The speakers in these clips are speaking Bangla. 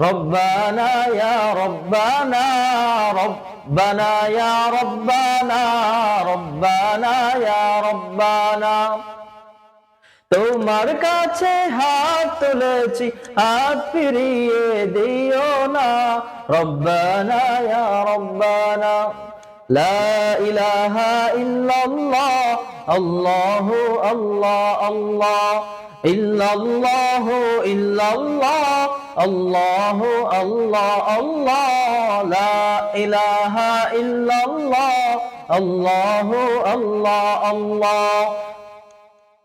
ربنا يا ربنا ربنا يا ربنا ربنا يا ربنا তোমার কাছে হাত তুলেছি হাত ফিরিয়ে দিও না রব্বানা ইয়া রব্বানা লা ইলাহা ইল্লাল্লাহ আল্লাহু আল্লাহ আল্লাহ, ইল্লাল্লাহু ইল্লাল্লাহ, আল্লাহু আল্লাহ আল্লাহ, লা ইলাহা ইল্লাল্লাহ, আল্লাহু আল্লাহ আল্লাহ।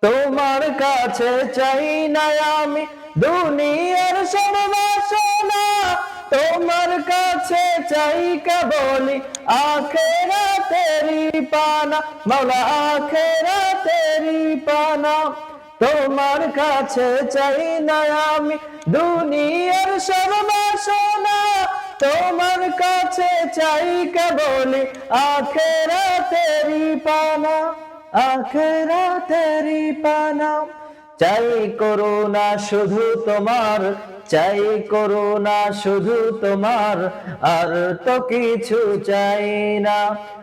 তোমার কাছে চাই না আমি দুনিয়ার সর্বসনা তোমার কাছে চাই কেবলি আখেরা তেরি পানা মৌলা আখেরা তেরি পানা। তোমার কাছে চাই না আমি দুনিয়ার সর্বসনা তোমার কাছে চাই কেবলি আখেরা তেরি পানা আখেরা তেরি পানা। চাই করুণা শুধু তোমার, চাই করুণা শুধু তোমার, আর তো কিছু চাই না।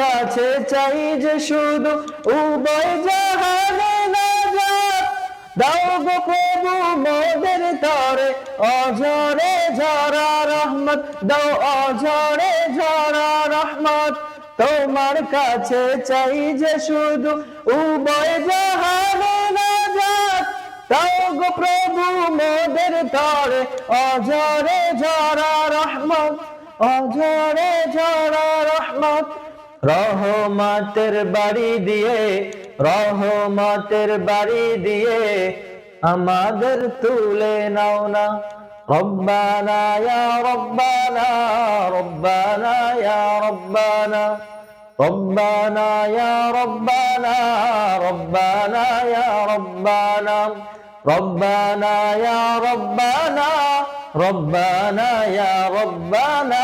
কাছে চাই যে শুধু উভয় জাহানে নাজাত দাও গো প্রভু মোদের তরে, অঝরে ঝরা রহমত। দাও অঝরে ঝরা রহমত। তোমার কাছে চাই যে শুধু উভয় জাহানে নাজাত দাও গো প্রভু মোদের তরে, অঝরে ঝরা রহমত। অঝরে ঝরা রহমত। রহমতের বাড়ি দিয়ে রহমতের বাড়ি দিয়ে আমাদের তুলে নাও না রব্বানা ইয়া রব্বানা রব্বানা ইয়া রব্বানা ربنا يا ربنا ربنا يا ربنا ربنا يا ربنا ربنا يا ربنا